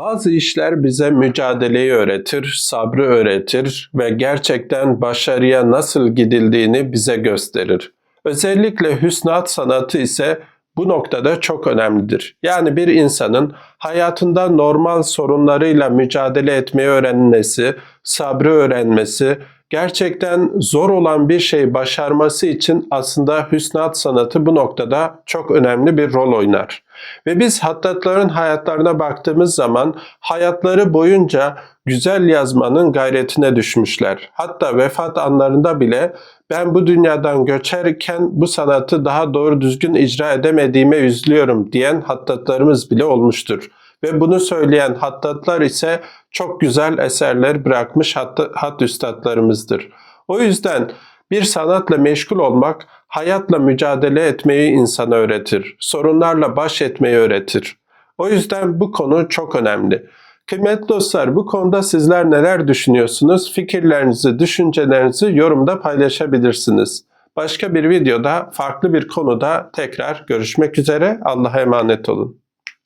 Bazı işler bize mücadeleyi öğretir, sabrı öğretir ve gerçekten başarıya nasıl gidildiğini bize gösterir. Özellikle hüsnat sanatı ise bu noktada çok önemlidir. Yani bir insanın hayatında normal sorunlarıyla mücadele etmeyi öğrenmesi, sabrı öğrenmesi, gerçekten zor olan bir şey başarması için aslında hüsnat sanatı bu noktada çok önemli bir rol oynar. Ve biz hattatların hayatlarına baktığımız zaman hayatları boyunca güzel yazmanın gayretine düşmüşler. Hatta vefat anlarında bile ben bu dünyadan göçerken bu sanatı daha doğru düzgün icra edemediğime üzülüyorum diyen hattatlarımız bile olmuştur. Ve bunu söyleyen hattatlar ise çok güzel eserler bırakmış hat, hat üstadlarımızdır. O yüzden bir sanatla meşgul olmak hayatla mücadele etmeyi insana öğretir. Sorunlarla baş etmeyi öğretir. O yüzden bu konu çok önemli. Kıymetli dostlar bu konuda sizler neler düşünüyorsunuz? Fikirlerinizi, düşüncelerinizi yorumda paylaşabilirsiniz. Başka bir videoda farklı bir konuda tekrar görüşmek üzere. Allah'a emanet olun.